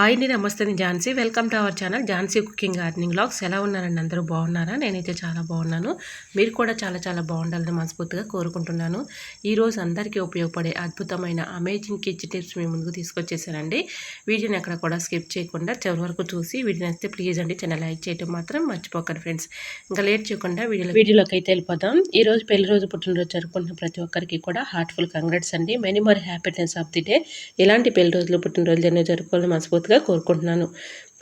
Hi అండి నమస్తే నేను Jhansi welcome to our channel Jhansi cooking gardening blogs ఎలా ఉన్నారండి అందరూ? బాగున్నారా? నేనైతే చాలా బాగున్నాను. మీరు కూడా చాలా చాలా బాగుండాలని మనస్ఫూర్తిగా కోరుకుంటున్నాను. ఈరోజు అందరికీ ఉపయోగపడే అద్భుతమైన అమేజింగ్ కిచ్ టిప్స్ మీ ముందుకు తీసుకొచ్చేసానండి. వీడియోని ఎక్కడ కూడా స్కిప్ చేయకుండా చివరి వరకు చూసి వీడియో నచ్చితే ప్లీజ్ అండి చిన్న లైక్ చేయడం మాత్రం మర్చిపోకండి ఫ్రెండ్స్. ఇంకా లేట్ చేయకుండా వీడియో వీడియోలోకి అయితే వెళ్ళిపోదాం. ఈ రోజు పెళ్ళి రోజు పుట్టినరోజు జరుపుకుంటున్న ప్రతి ఒక్కరికి కూడా హార్ట్ఫుల్ కంగ్రాట్స్ అండి. Many more happiness of the day ఇలాంటి పెళ్ళి రోజులు పుట్టినరోజులు ఎన్నో జరుపుకోవాలని మనస్ఫూర్తి మనస్ఫూర్తిగా కోరుకుంటున్నాను.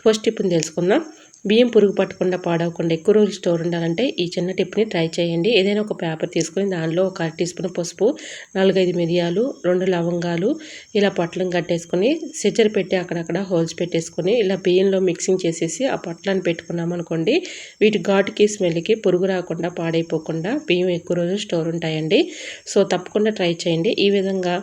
ఫస్ట్ టిప్ని తెలుసుకుందాం. బియ్యం పురుగు పట్టకుండా పాడవకుండా ఎక్కువ రోజులు స్టోర్ ఉండాలంటే ఈ చిన్న టిప్ని ట్రై చేయండి. ఏదైనా ఒక పేపర్ తీసుకొని దానిలో ఒక అర టీ స్పూన్ పసుపు నాలుగైదు మిరియాలు రెండు లవంగాలు ఇలా పొట్లం కట్టేసుకొని సిజర్ పెట్టి అక్కడక్కడ హోల్స్ పెట్టేసుకొని ఇలా బియ్యంలో మిక్సింగ్ చేసేసి ఆ పొట్లాన్ని పెట్టుకున్నామనుకోండి వీటి ఘాటుకి స్మెల్కి పురుగు రాకుండా పాడైపోకుండా బియ్యం ఎక్కువ రోజులు స్టోర్ ఉంటాయండి. సో తప్పకుండా ట్రై చేయండి. ఈ విధంగా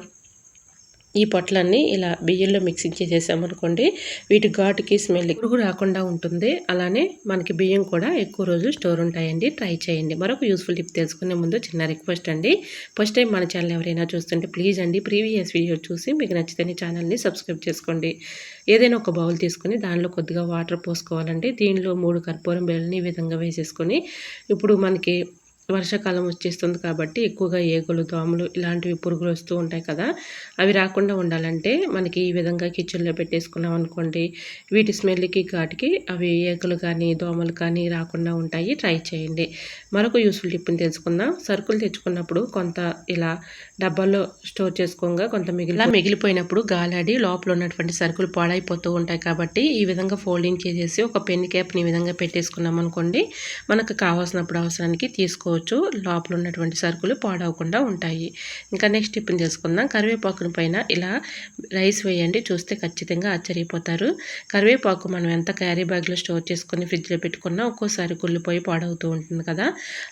ఈ పొట్లన్నీ ఇలా బియ్యంలో మిక్సింగ్ చేసేసామనుకోండి వీటి ఘాటుకి స్మెల్ ఎక్కువ రాకుండా ఉంటుంది. అలానే మనకి బియ్యం కూడా ఎక్కువ రోజులు స్టోర్ ఉంటాయండి. ట్రై చేయండి. మరొక యూస్ఫుల్ టిప్ తెలుసుకునే ముందు చిన్న రిక్వెస్ట్ అండి. ఫస్ట్ టైం మన ఛానల్ ఎవరైనా చూస్తుంటే ప్లీజ్ అండి ప్రీవియస్ వీడియో చూసి మీకు నచ్చితేనే ఛానల్ని సబ్స్క్రైబ్ చేసుకోండి. ఏదైనా ఒక బౌల్ తీసుకొని దానిలో కొద్దిగా వాటర్ పోసుకోవాలండి. దీనిలో మూడు కర్పూరం బెల్లని ఈ విధంగా వేసేసుకొని ఇప్పుడు మనకి వర్షాకాలం వచ్చేస్తుంది కాబట్టి ఎక్కువగా ఏగులు దోమలు ఇలాంటివి పురుగులు వస్తూ ఉంటాయి కదా అవి రాకుండా ఉండాలంటే మనకి ఈ విధంగా కిచెన్లో పెట్టేసుకున్నాం అనుకోండి వీటి స్మెల్కి ఘాటికి అవి ఏగులు కానీ దోమలు కానీ రాకుండా ఉంటాయి. ట్రై చేయండి. మరొక యూస్ఫుల్ టిప్ని తెలుసుకుందాం. సరుకులు తెచ్చుకున్నప్పుడు కొంత ఇలా డబ్బాల్లో స్టోర్ చేసుకోగా కొంత మిగిలి మిగిలిపోయినప్పుడు గాలాడి లోపల ఉన్నటువంటి సరుకులు పాడైపోతూ ఉంటాయి కాబట్టి ఈ విధంగా ఫోల్డింగ్ చేసేసి ఒక పెన్ క్యాప్ని ఈ విధంగా పెట్టేసుకున్నాం అనుకోండి మనకు కావాల్సినప్పుడు అవసరానికి తీసుకోవచ్చు. లోపల ఉన్నటువంటి సరుకులు పాడవకుండా ఉంటాయి. ఇంకా నెక్స్ట్ టిప్ని తెలుసుకుందాం. కరివేపాకుని పైన ఇలా రైస్ వేయండి. చూస్తే ఖచ్చితంగా ఆశ్చర్యపోతారు. కరివేపాకు మనం ఎంత క్యారీ బ్యాగ్లో స్టోర్ చేసుకుని ఫ్రిడ్జ్లో పెట్టుకున్నా ఒక్కోసారి కుళ్ళిపోయి పాడవుతూ ఉంటుంది కదా.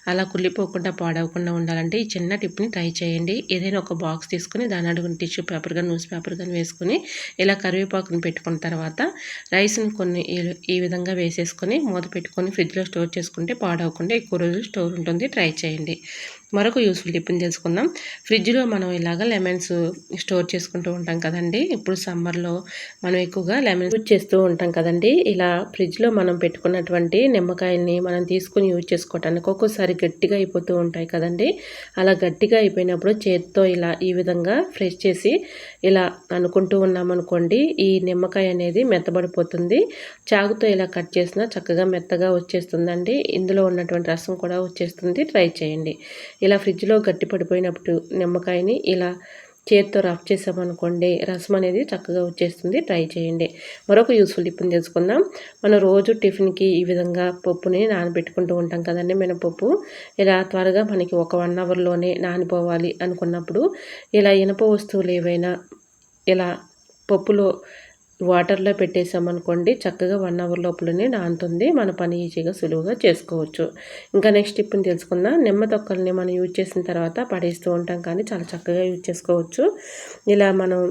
అలా కుళ్ళిపోకుండా పాడవకుండా ఉండాలంటే ఈ చిన్న టిప్ని ట్రై చేయండి. ఏదైనా ఒక బాక్స్ తీసుకుని దాని అడుగుని టిష్యూ పేపర్ కానీ న్యూస్ పేపర్ కానీ వేసుకుని ఇలా కరివేపాకుని పెట్టుకున్న తర్వాత రైస్ని కొన్ని ఈ విధంగా వేసేసుకొని మూత పెట్టుకొని ఫ్రిడ్జ్లో స్టోర్ చేసుకుంటే పాడవకుండా ఎక్కువ రోజులు స్టోర్ ఉంటుంది. ట్రై చేయండి. మరొక యూస్ఫుల్ టిప్ని తెలుసుకుందాం. ఫ్రిడ్జ్లో మనం ఇలాగ లెమన్స్ స్టోర్ చేసుకుంటూ ఉంటాం కదండి. ఇప్పుడు సమ్మర్లో మనం ఎక్కువగా లెమన్స్ యూజ్ చేస్తూ ఉంటాం కదండి. ఇలా ఫ్రిడ్జ్లో మనం పెట్టుకున్నటువంటి నిమ్మకాయల్ని మనం తీసుకుని యూజ్ చేసుకోవటానికి ఒక్కోసారి గట్టిగా అయిపోతూ ఉంటాయి కదండి. అలా గట్టిగా అయిపోయినప్పుడు చేతితో ఇలా ఈ విధంగా ఫ్రెష్ చేసి ఇలా అనుకుంటూ ఉన్నామనుకోండి ఈ నిమ్మకాయ అనేది మెత్తబడిపోతుంది. చాకుతో ఇలా కట్ చేసినా చక్కగా మెత్తగా వచ్చేస్తుందండి. ఇందులో ఉన్నటువంటి రసం కూడా వచ్చేస్తుంది. ట్రై చేయండి. ఇలా ఫ్రిడ్జ్లో గట్టి పడిపోయినప్పుడు నిమ్మకాయని ఇలా చేత్తో రఫ్ చేసామనుకోండి రసం అనేది చక్కగా వచ్చేస్తుంది. ట్రై చేయండి. మరొక యూస్ఫుల్ టిప్ని తెలుసుకుందాం. మనం రోజు టిఫిన్కి ఈ విధంగా పప్పుని నానబెట్టుకుంటూ ఉంటాం కదండి మినపప్పు. ఇలా త్వరగా మనకి ఒక వన్ అవర్లోనే నానిపోవాలి అనుకున్నప్పుడు ఇలా ఇనప వస్తువులు ఏవైనా ఇలా పప్పులో వాటర్లో పెట్టేసామనుకోండి చక్కగా వన్ అవర్ లోపలనే నానుతుంది. మన పని ఈజీగా సులువుగా చేసుకోవచ్చు. ఇంకా నెక్స్ట్ టిప్ని తెలుసుకుందాం. నిమ్మ తొక్కల్ని మనం యూజ్ చేసిన తర్వాత పడేస్తూ ఉంటాం కానీ చాలా చక్కగా యూజ్ చేసుకోవచ్చు. ఇలా మనం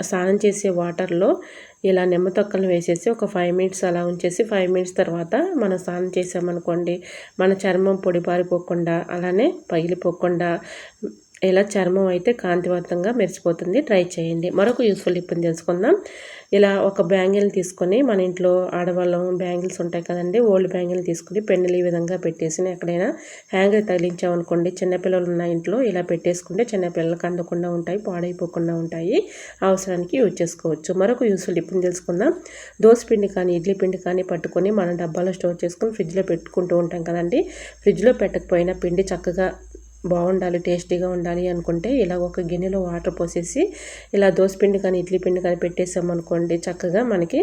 స్నానం చేసే వాటర్లో ఇలా నిమ్మ తొక్కలను వేసేసి ఒక ఫైవ్ మినిట్స్ అలా ఉంచేసి ఫైవ్ మినిట్స్ తర్వాత మనం స్నానం చేసామనుకోండి మన చర్మం పొడిపారిపోకుండా అలానే పగిలిపోకుండా ఇలా చర్మం అయితే కాంతివంతంగా మెరిసిపోతుంది. ట్రై చేయండి. మరొక యూస్ఫుల్ టిప్ని తెలుసుకుందాం. ఇలా ఒక బ్యాంగిల్ని తీసుకొని మన ఇంట్లో ఆడవాళ్ళం బ్యాంగిల్స్ ఉంటాయి కదండి ఓల్డ్ బ్యాంగిల్ తీసుకుని పెన్నులు ఈ విధంగా పెట్టేసి ఎక్కడైనా హ్యాంగర్ తగిలించామనుకోండి చిన్నపిల్లలు ఉన్న ఇంట్లో ఇలా పెట్టేసుకుంటే చిన్నపిల్లలకు అందకుండా ఉంటాయి పాడైపోకుండా ఉంటాయి అవసరానికి యూజ్ చేసుకోవచ్చు. మరొక యూస్ఫుల్ టిప్ని తెలుసుకుందాం. దోశ పిండి కానీ ఇడ్లీ పిండి కానీ పట్టుకొని మన డబ్బాలో స్టోర్ చేసుకొని ఫ్రిడ్జ్లో పెట్టుకుంటూ ఉంటాం కదండి. ఫ్రిడ్జ్లో పెట్టకపోయినా పిండి చక్కగా బాగుండాలి టేస్టీగా ఉండాలి అనుకుంటే ఇలా ఒక గిన్నెలో వాటర్ పోసేసి ఇలా దోసపిండి కానీ ఇడ్లీ పిండి కానీ పెట్టేసామనుకోండి చక్కగా మనకి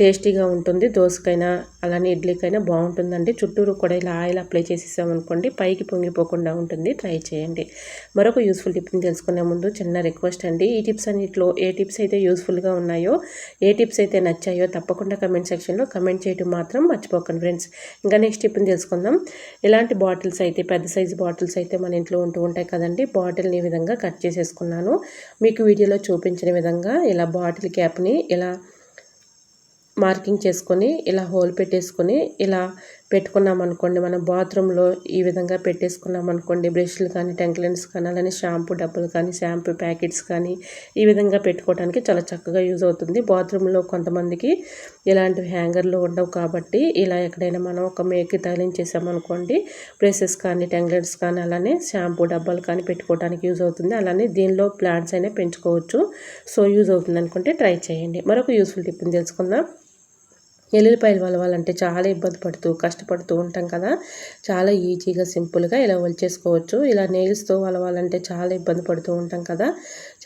టేస్టీగా ఉంటుంది. దోసకైనా అలానే ఇడ్లీకైనా బాగుంటుందండి. చుట్టూరు కూడా ఇలా ఆయిల్ అప్లై చేసేసామనుకోండి పైకి పొంగిపోకుండా ఉంటుంది. ట్రై చేయండి. మరొక యూస్ఫుల్ టిప్ని తెలుసుకునే ముందు చిన్న రిక్వెస్ట్ అండి. ఈ టిప్స్ అన్నింటిలో ఏ టిప్స్ అయితే యూస్ఫుల్గా ఉన్నాయో ఏ టిప్స్ అయితే నచ్చాయో తప్పకుండా కమెంట్ సెక్షన్లో కమెంట్ చేయడం మాత్రం మర్చిపోకండి ఫ్రెండ్స్. ఇంకా నెక్స్ట్ టిప్ని తెలుసుకుందాం. ఇలాంటి బాటిల్స్ అయితే పెద్ద సైజు బాటిల్స్ అయితే మన ఇంట్లో ఉంటూ ఉంటాయి కదండి. బాటిల్ని ఈ విధంగా కట్ చేసేసుకున్నాను. మీకు వీడియోలో చూపించిన విధంగా ఇలా బాటిల్ క్యాప్ని ఇలా మార్కింగ్ చేసుకొని ఇలా హోల్ పెట్టేసుకొని ఇలా పెట్టుకున్నాం అనుకోండి. మనం బాత్రూంలో ఈ విధంగా పెట్టేసుకున్నాం అనుకోండి. బ్రష్లు కానీ టెంక్లెన్స్ కానీ అలానే షాంపూ డబ్బులు కానీ షాంపూ ప్యాకెట్స్ కానీ ఈ విధంగా పెట్టుకోవడానికి చాలా చక్కగా యూజ్ అవుతుంది. బాత్రూంలో కొంతమందికి ఇలాంటివి హ్యాంగర్లు ఉండవు కాబట్టి ఇలా ఎక్కడైనా మనం ఒక మేకి తగిలించేసామనుకోండి బ్రషెస్ కానీ టెంక్లెన్స్ కానీ అలానే షాంపూ డబ్బాలు కానీ పెట్టుకోవడానికి యూజ్ అవుతుంది. అలానే దీనిలో ప్లాంట్స్ అయినా పెంచుకోవచ్చు. సో యూజ్ అవుతుంది అనుకుంటే ట్రై చేయండి. మరొక యూస్ఫుల్ టిప్ని తెలుసుకుందాం. ఎల్లుల్లిపాయలు వలవాలంటే చాలా ఇబ్బంది పడుతూ కష్టపడుతూ ఉంటాం కదా. చాలా ఈజీగా సింపుల్గా ఇలా వలిచేసుకోవచ్చు ఇలా నెయిల్స్తో వలవాలంటే చాలా ఇబ్బంది పడుతూ ఉంటాం కదా.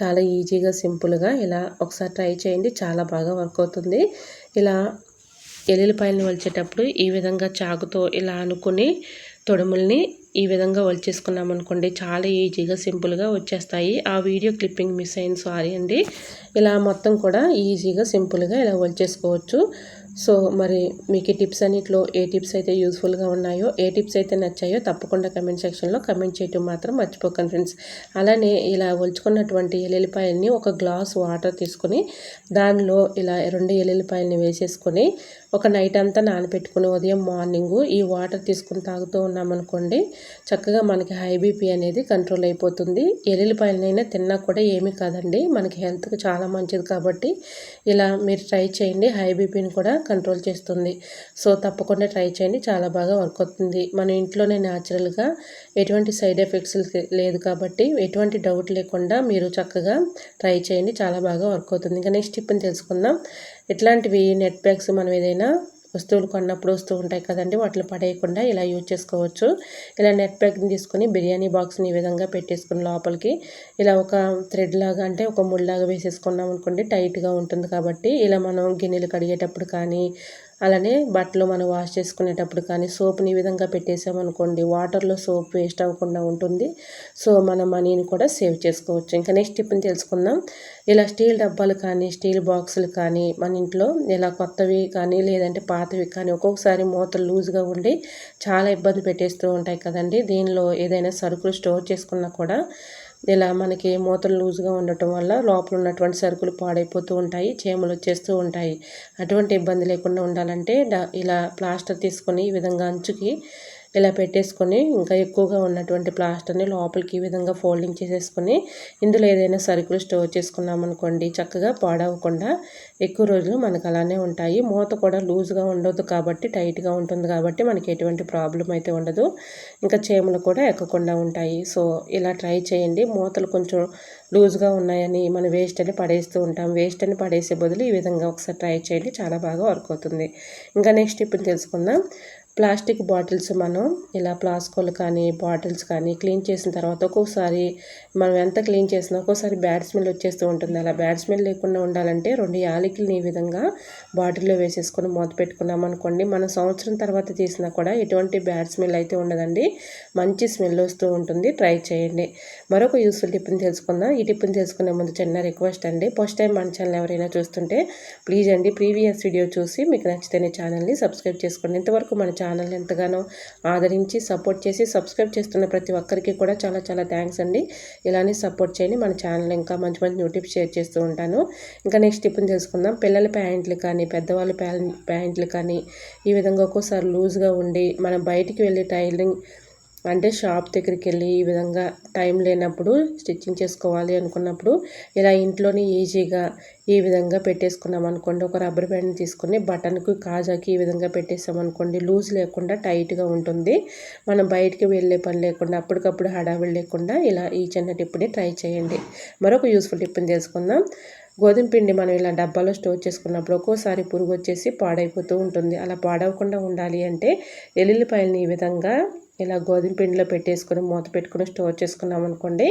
చాలా ఈజీగా సింపుల్గా ఇలా ఒకసారి ట్రై చేయండి. చాలా బాగా వర్క్ అవుతుంది. ఇలా ఎల్లుల్లిపాయలను వలిచేటప్పుడు ఈ విధంగా చాకుతో ఇలా అనుకుని తొడుముల్ని ఈ విధంగా వలిచేసుకున్నాం అనుకోండి చాలా ఈజీగా సింపుల్గా వచ్చేస్తాయి. ఆ వీడియో క్లిప్పింగ్ మిస్ అయింది. సారీ అండి. ఇలా మొత్తం కూడా ఈజీగా సింపుల్గా ఇలా వలిచేసుకోవచ్చు. సో మరి మీకు ఈ టిప్స్ అన్నిట్లో ఏ టిప్స్ అయితే యూస్ఫుల్గా ఉన్నాయో ఏ టిప్స్ అయితే నచ్చాయో తప్పకుండా కమెంట్ సెక్షన్లో కమెంట్ చేయటం మాత్రం మర్చిపోకండి ఫ్రెండ్స్. అలానే ఇలా ఒలుచుకున్నటువంటి ఎల్లుల్లిపాయల్ని ఒక గ్లాస్ వాటర్ తీసుకుని దానిలో ఇలా రెండు ఎల్లుల్లిపాయల్ని వేసేసుకొని ఒక నైట్ అంతా నానబెట్టుకుని ఉదయం మార్నింగు ఈ వాటర్ తీసుకుని తాగుతూ ఉన్నామనుకోండి చక్కగా మనకి హై బీపీ అనేది కంట్రోల్ అయిపోతుంది. ఎల్లుల్లిపాయలనైనా తిన్నా కూడా ఏమీ కాదండి. మనకి హెల్త్కి చాలా మంచిది కాబట్టి ఇలా మీరు ట్రై చేయండి. హై బీపీని కూడా కంట్రోల్ చేస్తుంది. సో తప్పకుండా ట్రై చేయండి. చాలా బాగా వర్క్ అవుతుంది. మన ఇంట్లోనే న్యాచురల్గా ఎటువంటి సైడ్ ఎఫెక్ట్స్ లేదు కాబట్టి ఎటువంటి డౌట్ లేకుండా మీరు చక్కగా ట్రై చేయండి. చాలా బాగా వర్క్ అవుతుంది. ఇంకా నెక్స్ట్ టిప్ని తెలుసుకుందాం. ఇట్లాంటివి నెట్ ప్యాక్స్ మనం ఏదైనా వస్తువులు కొన్నప్పుడు వస్తూ ఉంటాయి కదండి వాటిని పడేయకుండా ఇలా యూజ్ చేసుకోవచ్చు. ఇలా నెట్ ప్యాక్ని తీసుకొని బిర్యానీ బాక్స్ని ఈ విధంగా పెట్టేసుకుని లోపలికి ఇలా ఒక థ్రెడ్ లాగా అంటే ఒక ముళ్ళలాగా వేసేసుకున్నాం అనుకోండి టైట్గా ఉంటుంది కాబట్టి ఇలా మనం గిన్నెలు కడిగేటప్పుడు కానీ అలానే బట్టలు మనం వాష్ చేసుకునేటప్పుడు కానీ సోప్ని ఈ విధంగా పెట్టేసామనుకోండి వాటర్లో సోప్ వేస్ట్ అవ్వకుండా ఉంటుంది. సో మన మనీని కూడా సేవ్ చేసుకోవచ్చు. ఇంకా నెక్స్ట్ టిప్ని తెలుసుకుందాం. ఇలా స్టీల్ డబ్బాలు కానీ స్టీల్ బాక్సులు కానీ మన ఇంట్లో ఇలా కొత్తవి కానీ లేదంటే పాతవి కానీ ఒక్కొక్కసారి మూతలు లూజ్గా ఉండి చాలా ఇబ్బంది పెట్టేస్తూ ఉంటాయి కదండి. దీనిలో ఏదైనా సరుకులు స్టోర్ చేసుకున్నా కూడా ఇలా మనకి మూతలు లూజ్గా ఉండటం వల్ల లోపల ఉన్నటువంటి సరుకులు పాడైపోతూ ఉంటాయి చీమలు వచ్చేస్తూ ఉంటాయి. అటువంటి ఇబ్బంది లేకుండా ఉండాలంటే ఇలా ప్లాస్టర్ తీసుకొని ఈ విధంగా అంచుకి ఇలా పెట్టేసుకొని ఇంకా ఎక్కువగా ఉన్నటువంటి ప్లాస్టర్ని లోపలికి ఈ విధంగా ఫోల్డింగ్ చేసేసుకొని ఇందులో ఏదైనా సరుకులు స్టోర్ చేసుకున్నామనుకోండి చక్కగా పాడవకుండా ఎక్కువ రోజులు మనకు అలానే ఉంటాయి. మూత కూడా లూజ్గా ఉండదు కాబట్టి టైట్గా ఉంటుంది కాబట్టి మనకి ఎటువంటి ప్రాబ్లం అయితే ఉండదు. ఇంకా చేమలు కూడా ఎక్కకుండా ఉంటాయి. సో ఇలా ట్రై చేయండి. మూతలు కొంచెం లూజ్గా ఉన్నాయని మనం వేస్ట్ అని పడేస్తూ ఉంటాం. వేస్ట్ అని పడేసే బదులు ఈ విధంగా ఒకసారి ట్రై చేయండి. చాలా బాగా వర్క్ అవుతుంది. ఇంకా నెక్స్ట్ ఇప్పుడు తెలుసుకుందాం. ప్లాస్టిక్ బాటిల్స్ మనం ఇలా ప్లాస్కోలు కానీ బాటిల్స్ కానీ క్లీన్ చేసిన తర్వాత ఒక్కొక్కసారి మనం ఎంత క్లీన్ చేసినా ఒక్కోసారి బ్యాడ్ స్మెల్ వచ్చేస్తూ ఉంటుంది. అలా బ్యాడ్ స్మెల్ లేకుండా ఉండాలంటే రెండు యాలకులు ఈ విధంగా బాటిల్లో వేసేసుకొని మూత పెట్టుకున్నాం అనుకోండి. మనం సంవత్సరం తర్వాత తీసినా కూడా ఎటువంటి బ్యాడ్ స్మెల్ అయితే ఉండదండి. మంచి స్మెల్ వస్తూ ఉంటుంది. ట్రై చేయండి. మరొక యూస్ఫుల్ టిప్ని తెలుసుకుందాం. ఈ టిప్ని తెలుసుకునే ముందు చిన్న రిక్వెస్ట్ అండి. ఫస్ట్ టైం మన ఛానల్ ఎవరైనా చూస్తుంటే ప్లీజ్ అండి ప్రీవియస్ వీడియో చూసి మీకు నచ్చితేనే ఛానల్ని సబ్స్క్రైబ్ చేసుకోండి. ఇంతవరకు మన ఛానల్ ఎంతగానో ఆదరించి సపోర్ట్ చేసి సబ్స్క్రైబ్ చేస్తున్న ప్రతి ఒక్కరికి కూడా చాలా చాలా థ్యాంక్స్ అండి. ఇలానే సపోర్ట్ చేయండి. మన ఛానల్ ఇంకా మంచి మంచి నోటిఫ్ షేర్ చేస్తూ ఉంటాను. ఇంకా నెక్స్ట్ టిప్ని తెలుసుకుందాం. పిల్లల ప్యాంట్లు కానీ పెద్దవాళ్ళ ప్యాంట్లు కానీ ఈ విధంగా ఒక్కోసారి లూజ్గా ఉండి మనం బయటికి వెళ్ళి టైలరింగ్ అంటే షాప్ దగ్గరికి వెళ్ళి ఈ విధంగా టైం లేనప్పుడు స్టిచ్చింగ్ చేసుకోవాలి అనుకున్నప్పుడు ఇలా ఇంట్లోనే ఈజీగా ఈ విధంగా పెట్టేసుకున్నాం అనుకోండి. ఒక రబ్బర్ బ్యాండ్ తీసుకుని బటన్కి కాజాకి ఈ విధంగా పెట్టేసాం అనుకోండి. లూజ్ లేకుండా టైట్గా ఉంటుంది. మనం బయటికి వెళ్ళే పని లేకుండా అప్పటికప్పుడు హడావిడి లేకుండా ఇలా ఈ చిన్న టిప్ని ట్రై చేయండి. మరొక యూస్ఫుల్ టిప్ని తెలుసుకుందాం. గోధుమ పిండి మనం ఇలా డబ్బాలో స్టోర్ చేసుకున్నప్పుడు ఒక్కోసారి పురుగు వచ్చేసి పాడైపోతూ ఉంటుంది. అలా పాడవకుండా ఉండాలి అంటే ఎల్లుల్లిపాయలని ఈ విధంగా ఇలా గోధుమ పిండిలో పెట్టేసుకొని మూత పెట్టుకుని స్టోర్ చేసుకున్నాం అనుకోండి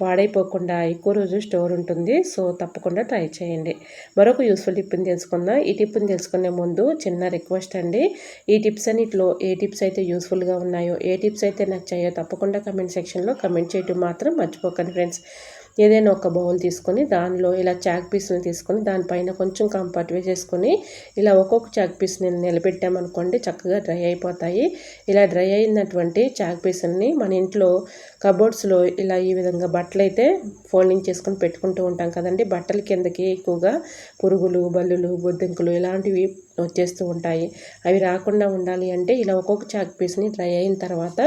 పాడైపోకుండా ఎక్కువ రోజు స్టోర్ ఉంటుంది. సో తప్పకుండా ట్రై చేయండి. మరొక యూస్ఫుల్ టిప్ని తెలుసుకుందాం. ఈ టిప్ని తెలుసుకునే ముందు చిన్న రిక్వెస్ట్ అండి. ఈ టిప్స్ అన్నిటిలో ఏ టిప్స్ అయితే యూస్ఫుల్గా ఉన్నాయో ఏ టిప్స్ అయితే నచ్చాయో తప్పకుండా కమెంట్ సెక్షన్లో కమెంట్ చేయడం మాత్రం మర్చిపోకండి ఫ్రెండ్స్. ఏదైనా ఒక బౌల్ తీసుకొని దానిలో ఇలా చాక్ పీస్ని తీసుకొని దానిపైన కొంచెం కంఫర్ట్ వేసేసుకొని ఇలా ఒక్కొక్క చాక్ పీస్ని నిలబెట్టామనుకోండి చక్కగా డ్రై అయిపోతాయి. ఇలా డ్రై అయినటువంటి చాక్ పీసుల్ని మన ఇంట్లో కబోర్డ్స్లో ఇలా ఈ విధంగా బట్టలు అయితే ఫోల్డింగ్ చేసుకొని పెట్టుకుంటూ ఉంటాం కదండి. బట్టల కిందకి ఎక్కువగా పురుగులు బల్లులు బొద్దింకులు ఇలాంటివి వచ్చేస్తూ ఉంటాయి. అవి రాకుండా ఉండాలి అంటే ఇలా ఒక్కొక్క చాక్ పీస్ని డ్రై అయిన తర్వాత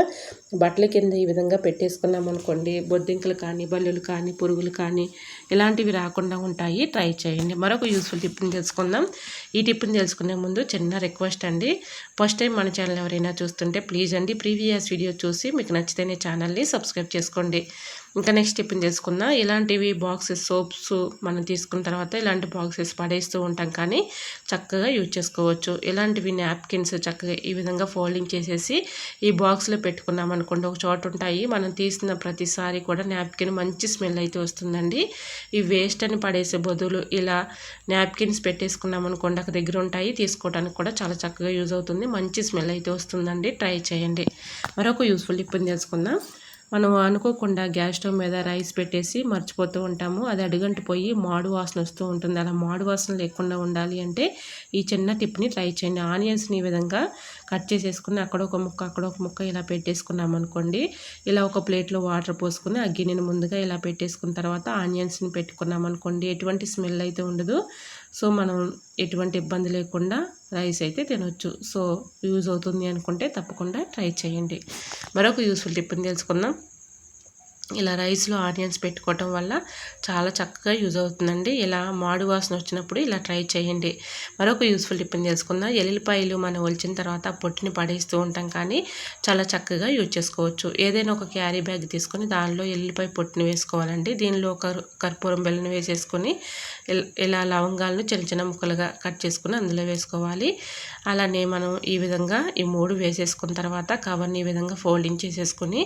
బట్టల కింద ఈ విధంగా పెట్టేసుకున్నాం అనుకోండి బొద్దింకలు కానీ బల్లులు కానీ పురుగులు కానీ ఇలాంటివి రాకుండా ఉంటాయి. ట్రై చేయండి. మరొక యూస్ఫుల్ టిప్ని తెలుసుకుందాం. ఈ టిప్ని తెలుసుకునే ముందు చిన్న రిక్వెస్ట్ అండి. ఫస్ట్ టైం మన ఛానల్ ఎవరైనా చూస్తుంటే ప్లీజ్ అండి ప్రీవియస్ వీడియో చూసి మీకు నచ్చితేనే ఛానల్ని సబ్స్క్రైబ్ చేసుకోండి. ఇంకా నెక్స్ట్ టిఫిన్ చేసుకున్నా. ఇలాంటివి బాక్సెస్ సోప్స్ మనం తీసుకున్న తర్వాత ఇలాంటి బాక్సెస్ పడేస్తూ ఉంటాం కానీ చక్కగా యూజ్ చేసుకోవచ్చు. ఇలాంటివి నాప్కిన్స్ చక్కగా ఈ విధంగా ఫోల్డింగ్ చేసేసి ఈ బాక్స్లో పెట్టుకున్నాం అనుకోండి ఒక చోట ఉంటాయి. మనం తీసిన ప్రతిసారి కూడా నాప్కిన్ మంచి స్మెల్ అయితే వస్తుందండి. ఈ వేస్ట్ అని పడేసే బదులు ఇలా నాప్కిన్స్ పెట్టేసుకున్నాం అనుకోండి అక్కడ దగ్గర ఉంటాయి. తీసుకోవడానికి కూడా చాలా చక్కగా యూజ్ అవుతుంది. మంచి స్మెల్ అయితే వస్తుందండి. ట్రై చేయండి. మరొక యూస్ఫుల్ టిప్ తెలుసుకుందాం మనం అనుకోకుండా గ్యాస్ స్టవ్ మీద రైస్ పెట్టేసి మర్చిపోతూ ఉంటాము. అది అడుగంటి పోయి మాడు వాసన వస్తూ ఉంటుంది. అలా మాడు వాసన లేకుండా ఉండాలి అంటే ఈ చిన్న టిప్ని ట్రై చేయండి. ఆనియన్స్ని ఈ విధంగా కట్ చేసేసుకుని అక్కడ ఒక ముక్క అక్కడ ఒక ముక్క ఇలా పెట్టేసుకున్నాం అనుకోండి. ఇలా ఒక ప్లేట్లో వాటర్ పోసుకుని ఆ ముందుగా ఇలా పెట్టేసుకున్న తర్వాత ఆనియన్స్ని పెట్టుకున్నాం అనుకోండి. ఎటువంటి స్మెల్ అయితే ఉండదు. సో మనం ఎటువంటి ఇబ్బంది లేకుండా రైస్ అయితే తినొచ్చు. సో యూజ్ అవుతుంది అనుకుంటే తప్పకుండా ట్రై చేయండి. మరొక యూస్ఫుల్ టిప్ని తెలుసుకుందాం. ఇలా రైస్లో ఆనియన్స్ పెట్టుకోవటం వల్ల చాలా చక్కగా యూజ్ అవుతుందండి. ఇలా మాడు వాసన వచ్చినప్పుడు ఇలా ట్రై చేయండి. మరొక యూస్ఫుల్ టిప్ని తెలుసుకుందాం. ఎల్లిపాయలు మనం ఒలిచిన తర్వాత పొట్టిని పడేస్తూ ఉంటాం కానీ చాలా చక్కగా యూజ్ చేసుకోవచ్చు. ఏదైనా ఒక క్యారీ బ్యాగ్ తీసుకొని దానిలో ఎల్లిపాయ పొట్టిని వేసుకోవాలండి. దీనిలో ఒక కర్పూరం బెల్లని వేసేసుకొని ఇలా లవంగాలను చిన్న చిన్న ముక్కలుగా కట్ చేసుకుని అందులో వేసుకోవాలి. అలానే మనం ఈ విధంగా ఈ మూడు వేసేసుకున్న తర్వాత కవర్ని ఈ విధంగా ఫోల్డింగ్ చేసేసుకొని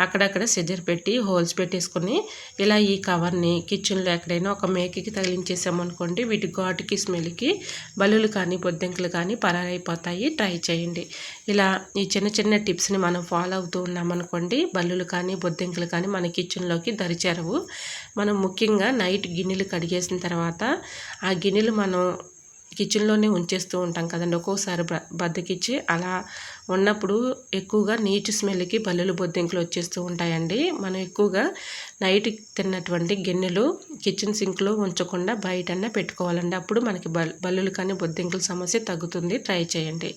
అక్కడక్కడ సిజర్ పెట్టి హోల్స్ పెట్టేసుకొని ఇలా ఈ కవర్ని కిచెన్లో ఎక్కడైనా ఒక మేకకి తగిలించేసామనుకోండి వీటి ఘాటుకి స్మెల్కి బలులు కానీ బొద్దెంకులు కానీ పరారైపోతాయి. ట్రై చేయండి. ఇలా ఈ చిన్న చిన్న టిప్స్ని మనం ఫాలో అవుతూ ఉన్నామనుకోండి బల్లులు కానీ బొద్దెంకులు కానీ మన కిచెన్లోకి దరిచేరవు. మనం ముఖ్యంగా నైట్ గిన్నెలు కడిగేసిన తర్వాత ఆ గిన్నెలు మనం కిచెన్లోనే ఉంచేస్తూ ఉంటాం కదండి. ఒక్కోసారి బద్దకిచ్చి అలా ఉన్నప్పుడు ఎక్కువగా నీటి స్మెల్కి బల్లులు బొద్దింకలు వచ్చేస్తూ ఉంటాయండి. మనం ఎక్కువగా నైట్ తిన్నటువంటి గిన్నెలు కిచెన్ సింక్లో ఉంచకుండా బయటనే పెట్టుకోవాలండి. అప్పుడు మనకి బల్ బల్లులు కానీ బొద్దింకల సమస్య తగ్గుతుంది. ట్రై చేయండి.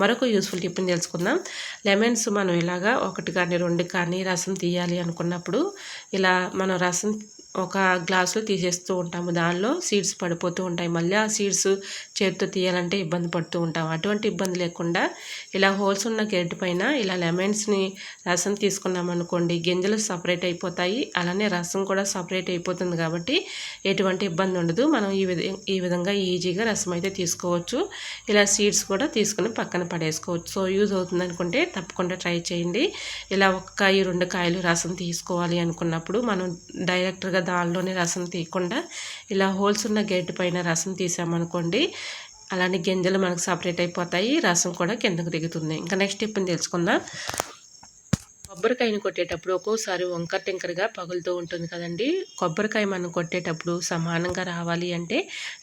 మరొక యూస్ఫుల్ టిప్ని తెలుసుకుందాం. లెమన్స్ మనం ఇలాగా ఒకటి కానీ రెండు కానీ రసం తీయాలి అనుకున్నప్పుడు ఇలా మనం రసం ఒక గ్లాసులో తీసేస్తూ ఉంటాము. దానిలో సీడ్స్ పడిపోతూ ఉంటాయి. మళ్ళీ ఆ సీడ్స్ చేతితో తీయాలంటే ఇబ్బంది పడుతూ ఉంటాం అటువంటి ఇబ్బంది లేకుండా ఇలా హోల్స్ ఉన్న గెరటి పైన ఇలా లెమన్స్ని రసం తీసుకున్నాం అనుకోండి గింజలు సపరేట్ అయిపోతాయి. అలానే రసం కూడా సపరేట్ అయిపోతుంది కాబట్టి ఎటువంటి ఇబ్బంది ఉండదు. మనం ఈ విధ ఈ విధంగా ఈజీగా రసం అయితే తీసుకోవచ్చు. ఇలా సీడ్స్ కూడా తీసుకుని పక్కన పడేసుకోవచ్చు. సో యూజ్ అవుతుంది అనుకుంటే తప్పకుండా ట్రై చేయండి. ఇలా ఒక కాయ రెండు కాయలు రసం తీసుకోవాలి అనుకున్నప్పుడు మనం డైరెక్ట్గా దానిలోనే రసం తీయకుండా ఇలా హోల్స్ ఉన్న గేట్ పైన రసం తీసామనుకోండి అలానే గింజలు మనకు సపరేట్ అయిపోతాయి రసం కూడా కిందకు దిగుతుంది. ఇంకా నెక్స్ట్ ఇప్పుడు తెలుసుకుందాం. కొబ్బరికాయను కొట్టేటప్పుడు ఒక్కోసారి వంకర టింకరగా పగులుతూ ఉంటుంది కదండి. కొబ్బరికాయ మనం కొట్టేటప్పుడు సమానంగా రావాలి అంటే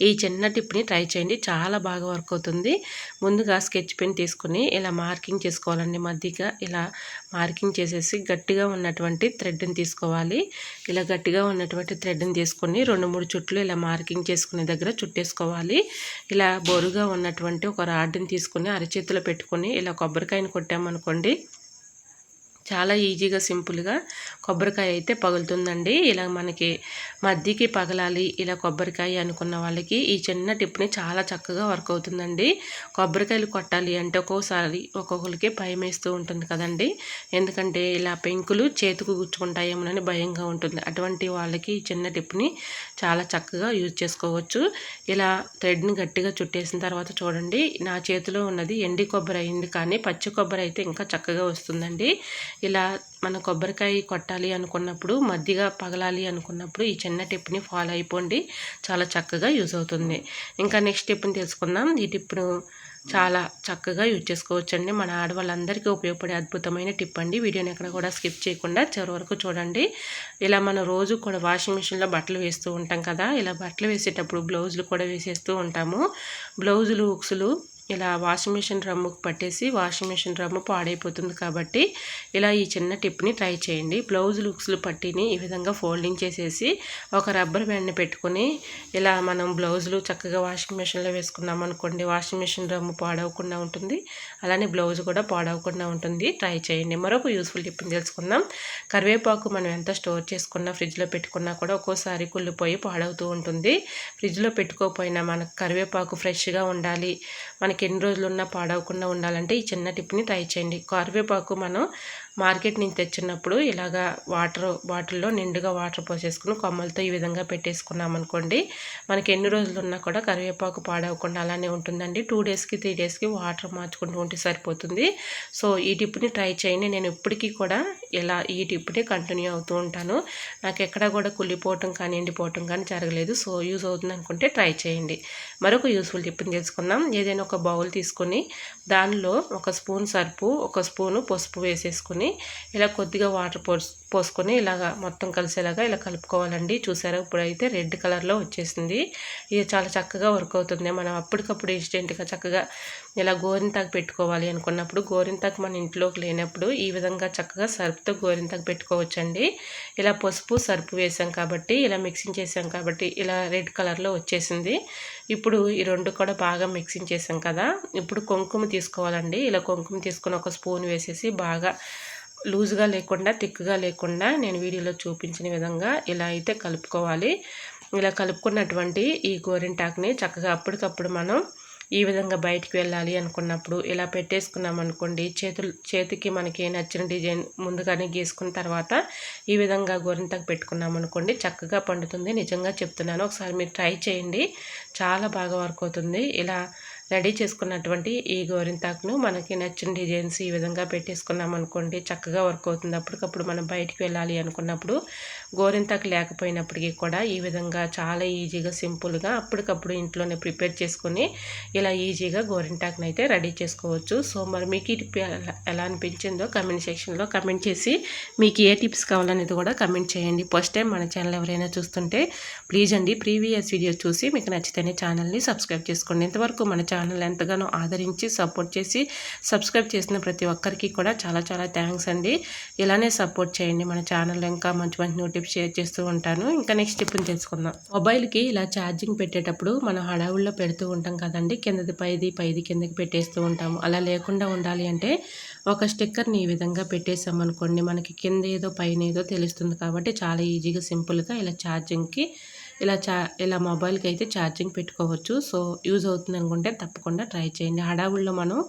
ఈ చిన్న టిప్ని ట్రై చేయండి. చాలా బాగా వర్క్ అవుతుంది. ముందుగా స్కెచ్ పెన్ తీసుకుని ఇలా మార్కింగ్ చేసుకోవాలండి. మధ్యగా ఇలా మార్కింగ్ చేసేసి గట్టిగా ఉన్నటువంటి థ్రెడ్ని తీసుకోవాలి. ఇలా గట్టిగా ఉన్నటువంటి థ్రెడ్ని తీసుకొని రెండు మూడు చుట్లు ఇలా మార్కింగ్ చేసుకునే దగ్గర చుట్టేసుకోవాలి. ఇలా బొరుగా ఉన్నటువంటి ఒక రాడ్ని తీసుకొని అరచేతిలో పెట్టుకొని ఇలా కొబ్బరికాయను కొట్టామనుకోండి చాలా ఈజీగా సింపుల్గా కొబ్బరికాయ అయితే పగులుతుందండి. ఇలా మనకి మధ్యకి పగలాలి ఇలా కొబ్బరికాయ అనుకున్న వాళ్ళకి ఈ చిన్న టిప్ని చాలా చక్కగా వర్క్ అవుతుందండి. కొబ్బరికాయలు కొట్టాలి అంటే ఒక్కోసారి ఒక్కొక్కరికి భయం వేస్తూ ఉంటుంది కదండి. ఎందుకంటే ఇలా పెంకులు చేతికి గుచ్చుకుంటాయేమోనని భయంగా ఉంటుంది. అటువంటి వాళ్ళకి ఈ చిన్న టిప్ని చాలా చక్కగా యూజ్ చేసుకోవచ్చు. ఇలా థ్రెడ్ని గట్టిగా చుట్టేసిన తర్వాత చూడండి నా చేతిలో ఉన్నది ఎండి కొబ్బరి అయింది కానీ పచ్చి కొబ్బరి అయితే ఇంకా చక్కగా వస్తుందండి. ఇలా మన కొబ్బరికాయ కొట్టాలి అనుకున్నప్పుడు మధ్యగా పగలాలి అనుకున్నప్పుడు ఈ చిన్న టిప్ని ఫాలో అయిపోండి. చాలా చక్కగా యూజ్ అవుతుంది. ఇంకా నెక్స్ట్ టిప్ని తెలుసుకుందాం. ఈ టిప్ను చాలా చక్కగా యూజ్ చేసుకోవచ్చండి. మన ఆడవాళ్ళందరికీ ఉపయోగపడే అద్భుతమైన టిప్ అండి. వీడియోని ఎక్కడ కూడా స్కిప్ చేయకుండా చివరి వరకు చూడండి. ఇలా మనం రోజు కూడా వాషింగ్ మిషన్లో బట్టలు వేస్తూ ఉంటాం కదా. ఇలా బట్టలు వేసేటప్పుడు బ్లౌజులు కూడా వేసేస్తూ ఉంటాము. బ్లౌజులు ఉక్సులు ఇలా వాషింగ్ మిషన్ రమ్ముకు పట్టేసి వాషింగ్ మిషన్ రమ్ము పాడైపోతుంది కాబట్టి ఇలా ఈ చిన్న టిప్ని ట్రై చేయండి. బ్లౌజ్ లుక్స్లు పట్టిని ఈ విధంగా ఫోల్డింగ్ చేసేసి ఒక రబ్బర్ బ్యాండ్ని పెట్టుకొని ఇలా మనం బ్లౌజులు చక్కగా వాషింగ్ మిషన్లో వేసుకున్నాం అనుకోండి వాషింగ్ మిషన్ రమ్ము పాడవకుండా ఉంటుంది. అలానే బ్లౌజ్ కూడా పాడవకుండా ఉంటుంది. ట్రై చేయండి. మరొక యూస్ఫుల్ టిప్ని తెలుసుకుందాం. కరివేపాకు మనం ఎంత స్టోర్ చేసుకున్నా ఫ్రిడ్జ్లో పెట్టుకున్నా కూడా ఒక్కోసారి కుళ్ళిపోయి పాడవుతూ ఉంటుంది. ఫ్రిడ్జ్లో పెట్టుకోకపోయినా మనకు కరివేపాకు ఫ్రెష్గా ఉండాలి. మనకి ఎన్ని రోజులు ఉన్నా పాడవకుండా ఉండాలంటే ఈ చిన్న టిప్ని ట్రై చేయండి. కరివేపాకు మనం మార్కెట్ నుంచి తెచ్చినప్పుడు ఇలాగా వాటర్ బాటిల్లో నిండుగా వాటర్ పోసేసుకుని కొమ్మలతో ఈ విధంగా పెట్టేసుకున్నాం అనుకోండి మనకి ఎన్ని రోజులు ఉన్నా కూడా కరివేపాకు పాడవకుండా అలానే ఉంటుందండి. టూ డేస్కి త్రీ డేస్కి వాటర్ మార్చుకుంటూ ఉంటే సరిపోతుంది. సో ఈ టిప్ని ట్రై చేయండి. నేను ఇప్పటికీ కూడా ఇలా ఈ టిప్ని కంటిన్యూ అవుతూ ఉంటాను. నాకు ఎక్కడ కూడా కుళ్ళిపోవటం కానీ ఎండిపోవటం కానీ జరగలేదు. సో యూజ్ అవుతుంది అనుకుంటే ట్రై చేయండి. మరొక యూస్ఫుల్ టిప్ని తెలుసుకుందాం. ఏదైనా ఒక బౌల్ తీసుకొని దానిలో ఒక స్పూన్ సర్పు ఒక స్పూను పసుపు వేసేసుకుని ఇలా కొద్దిగా వాటర్ పోసి పోసుకొని ఇలాగ మొత్తం కలిసేలాగా ఇలా కలుపుకోవాలండి. చూసారా? ఇప్పుడైతే రెడ్ కలర్లో వచ్చేసింది. ఇది చాలా చక్కగా వర్క్ అవుతుంది. మనం అప్పటికప్పుడు ఇన్స్టెంట్గా చక్కగా ఇలా గోరింతాకు పెట్టుకోవాలి అనుకున్నప్పుడు గోరింతాకు మన ఇంట్లోకి లేనప్పుడు ఈ విధంగా చక్కగా సర్పుతో గోరింతాకు పెట్టుకోవచ్చండి. ఇలా పసుపు సర్పు వేసాం కాబట్టి ఇలా మిక్సింగ్ చేసాం కాబట్టి ఇలా రెడ్ కలర్లో వచ్చేసింది. ఇప్పుడు ఈ రెండు కూడా బాగా మిక్సింగ్ చేసాం కదా. ఇప్పుడు కుంకుమ తీసుకోవాలండి. ఇలా కుంకుమ తీసుకొని ఒక స్పూన్ వేసేసి బాగా లూజ్గా లేకుండా థిక్గా లేకుండా నేను వీడియోలో చూపించిన విధంగా ఇలా అయితే కలుపుకోవాలి. ఇలా కలుపుకున్నటువంటి ఈ గోరింటాకుని చక్కగా అప్పటికప్పుడు మనం ఈ విధంగా బయటికి వెళ్ళాలి అనుకున్నప్పుడు ఇలా పెట్టేసుకున్నాం అనుకోండి చేతులు చేతికి మనకి నచ్చిన డిజైన్ ముందుగానే గీసుకున్న తర్వాత ఈ విధంగా గోరింతకు పెట్టుకున్నాం అనుకోండి చక్కగా పండుతుంది. నిజంగా చెప్తున్నాను ఒకసారి మీరు ట్రై చేయండి. చాలా బాగా వర్క్ అవుతుంది. ఇలా రెడీ చేసుకున్నటువంటి ఈ గోరింతాకును మనకి నచ్చిన డిజైన్స్ ఈ విధంగా పెట్టేసుకున్నాం అనుకోండి చక్కగా వర్క్ అవుతుంది. అప్పటికప్పుడు మనం బయటికి వెళ్ళాలి అనుకున్నప్పుడు గోరింతాకు లేకపోయినప్పటికీ కూడా ఈ విధంగా చాలా ఈజీగా సింపుల్గా అప్పటికప్పుడు ఇంట్లోనే ప్రిపేర్ చేసుకొని ఇలా ఈజీగా గోరింటాకుని అయితే రెడీ చేసుకోవచ్చు. సో మరి మీకు ఈ టిప్ ఎలా అనిపించిందో కమెంట్ సెక్షన్లో కమెంట్ చేసి మీకు ఏ టిప్స్ కావాలనేది కూడా కమెంట్ చేయండి. ఫస్ట్ టైం మన ఛానల్ ఎవరైనా చూస్తుంటే ప్లీజ్ అండి ప్రీవియస్ వీడియోస్ చూసి మీకు నచ్చితేనే ఛానల్ని సబ్స్క్రైబ్ చేసుకోండి. ఇంతవరకు మన ఛానల్ ఛానల్ ఎంతగానో ఆదరించి సపోర్ట్ చేసి సబ్స్క్రైబ్ చేసిన ప్రతి ఒక్కరికి కూడా చాలా చాలా థ్యాంక్స్ అండి. ఇలానే సపోర్ట్ చేయండి. మన ఛానల్ ఇంకా మంచి మంచి నోటిఫ్ షేర్ చేస్తూ ఉంటాను. ఇంకా నెక్స్ట్ టిప్ని తెలుసుకుందాం. మొబైల్కి ఇలా ఛార్జింగ్ పెట్టేటప్పుడు మనం హడావుల్లో పెడుతూ ఉంటాం కదండి. కిందది పైది పైది కిందకి పెట్టేస్తూ ఉంటాము. అలా లేకుండా ఉండాలి అంటే ఒక స్టిక్కర్ని ఈ విధంగా పెట్టేసామనుకోండి మనకి కింద ఏదో పైన ఏదో తెలుస్తుంది కాబట్టి చాలా ఈజీగా సింపుల్గా ఇలా ఛార్జింగ్కి ఇలా చా ఇలా మొబైల్కి అయితే ఛార్జింగ్ పెట్టుకోవచ్చు. సో యూజ్ అవుతుంది అనుకుంటే తప్పకుండా ట్రై చేయండి. హడావుల్లో మనం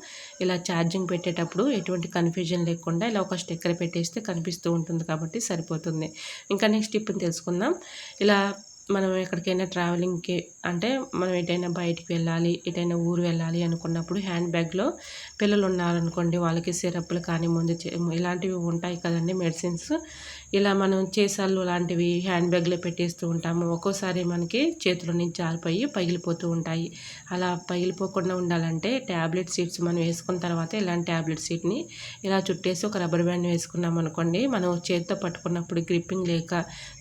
ఇలా ఛార్జింగ్ పెట్టేటప్పుడు ఎటువంటి కన్ఫ్యూజన్ లేకుండా ఇలా ఒక స్టిక్కర్ పెట్టేస్తే కనిపిస్తూ ఉంటుంది కాబట్టి సరిపోతుంది. ఇంకా నెక్స్ట్ ఇప్పుడు తెలుసుకుందాం. ఇలా మనం ఎక్కడికైనా ట్రావెలింగ్కి అంటే మనం ఎటైనా బయటికి వెళ్ళాలి ఎటైనా ఊరు వెళ్ళాలి అనుకున్నప్పుడు హ్యాండ్ బ్యాగ్లో పిల్లలు ఉన్నారనుకోండి వాళ్ళకి సిరప్లు కానీ ముందు ఇలాంటివి ఉంటాయి కదండి మెడిసిన్స్. ఇలా మనం చేసాలు లాంటివి హ్యాండ్ బ్యాగ్లో పెట్టేస్తూ ఉంటాము. ఒక్కోసారి మనకి చేతుల నుంచి జారిపోయి పగిలిపోతూ ఉంటాయి. అలా పగిలిపోకుండా ఉండాలంటే ట్యాబ్లెట్ సీట్స్ మనం వేసుకున్న తర్వాత ఇలాంటి ట్యాబ్లెట్ సీట్ని ఇలా చుట్టేసి ఒక రబ్బర్ బ్యాండ్ వేసుకున్నాం అనుకోండి మనం చేతితో పట్టుకున్నప్పుడు గ్రిప్పింగ్ లేక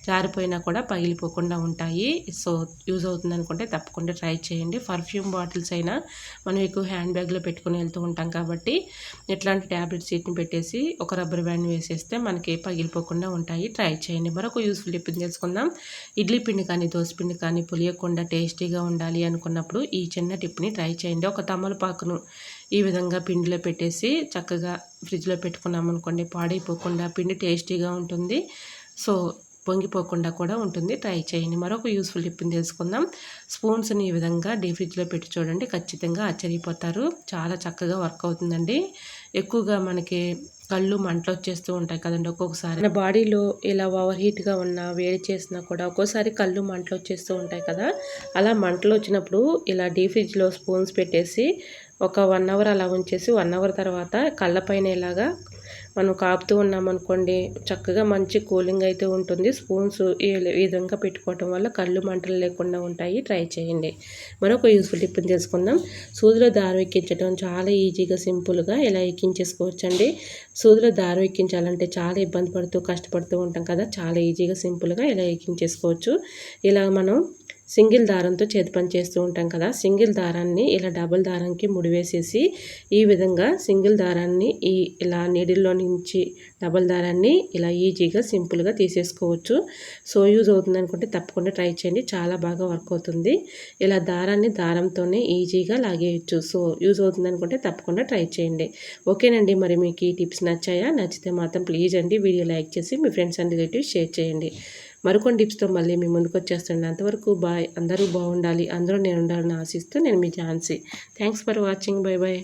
జారిపోయినా కూడా పగిలిపోకుండా ఉంటాయి. సో యూజ్ అవుతుంది అనుకుంటే తప్పకుండా ట్రై చేయండి. పర్ఫ్యూమ్ బాటిల్స్ అయినా మనం ఎక్కువ హ్యాండ్ బ్యాగ్లో పెట్టుకుని వెళ్తూ ఉంటాం కాబట్టి ఇట్లాంటి ట్యాబ్లెట్ సీట్ని పెట్టేసి ఒక రబ్బర్ బ్యాండ్ వేసేస్తే మనకి పగిలిపోకుండా ఉంటాయి. ట్రై చేయండి. మరొక యూస్ఫుల్ టిప్ తెలుసుకుందాం. ఇడ్లీ పిండి కానీ దోశ పిండి కానీ పులియకుండా టేస్టీగా ఉండాలి అనుకున్నప్పుడు ఈ చిన్న టిప్ని ట్రై చేయండి. ఒక తమలపాకును ఈ విధంగా పిండిలో పెట్టేసి చక్కగా ఫ్రిడ్జ్లో పెట్టుకున్నాం అనుకోండి పాడైపోకుండా పిండి టేస్టీగా ఉంటుంది. సో పొంగిపోకుండా కూడా ఉంటుంది. ట్రై చేయండి. మరొక యూస్ఫుల్ టిప్ని తెలుసుకుందాం. స్పూన్స్ని ఈ విధంగా డీ ఫ్రిడ్జ్లో పెట్టి చూడండి. ఖచ్చితంగా ఆశ్చర్యపోతారు. చాలా చక్కగా వర్క్ అవుతుందండి. ఎక్కువగా మనకి కళ్ళు మంటలు వచ్చేస్తూ ఉంటాయి కదండి ఒక్కొక్కసారి. మన బాడీలో ఇలా ఓవర్ హీట్గా ఉన్న వేడి చేసినా కూడా ఒక్కోసారి కళ్ళు మంటలు వచ్చేస్తూ ఉంటాయి కదా. అలా మంటలు వచ్చినప్పుడు ఇలా డీ ఫ్రిడ్జ్లో స్పూన్స్ పెట్టేసి ఒక వన్ అవర్ అలా ఉంచేసి వన్ అవర్ తర్వాత కళ్ళపైన ఇలాగా మనం కాపుతూ ఉన్నామనుకోండి చక్కగా మంచి కూలింగ్ అయితే ఉంటుంది. స్పూన్స్ ఈ విధంగా పెట్టుకోవటం వల్ల కళ్ళు మంటలు లేకుండా ఉంటాయి. ట్రై చేయండి. మరొక యూస్ఫుల్ టిప్ని తెలుసుకుందాం. సూదిలో దారం ఎక్కించడం చాలా ఈజీగా సింపుల్గా ఇలా ఎక్కించేసుకోవచ్చండి సూదిలో దారం ఎక్కించాలంటే చాలా ఇబ్బంది పడుతూ కష్టపడుతూ ఉంటాం కదా. చాలా ఈజీగా సింపుల్గా ఇలా ఎక్కించేసుకోవచ్చు ఇలా మనం సింగిల్ దారంతో చేతి పని చేస్తూ ఉంటాం కదా. సింగిల్ దారాన్ని ఇలా డబుల్ దారానికి ముడివేసేసి ఈ విధంగా సింగిల్ దారాన్ని ఈ ఇలా నీడిల్లో నుంచి డబుల్ దారాన్ని ఇలా ఈజీగా సింపుల్గా తీసేసుకోవచ్చు. సో యూజ్ అవుతుంది అనుకుంటే తప్పకుండా ట్రై చేయండి. చాలా బాగా వర్క్ అవుతుంది. ఇలా దారాన్ని దారంతోనే ఈజీగా లాగేయచ్చు. సో యూజ్ అవుతుంది అనుకుంటే తప్పకుండా ట్రై చేయండి. ఓకేనండి. మరి మీకు ఈ టిప్స్ నచ్చాయా? నచ్చితే మాత్రం ప్లీజ్ అండి. వీడియో లైక్ చేసి మీ ఫ్రెండ్స్ అండ్ రిలేటివ్స్ షేర్ చేయండి. మరికొన్ని టిప్స్తో మళ్ళీ మీ ముందుకు వచ్చేస్తాను. అంతవరకు బాయ్. అందరూ బాగుండాలి. అందరూ నేను ఉండాలని ఆశిస్తూ నేను మీ Jhansi. Thanks for watching. Bye bye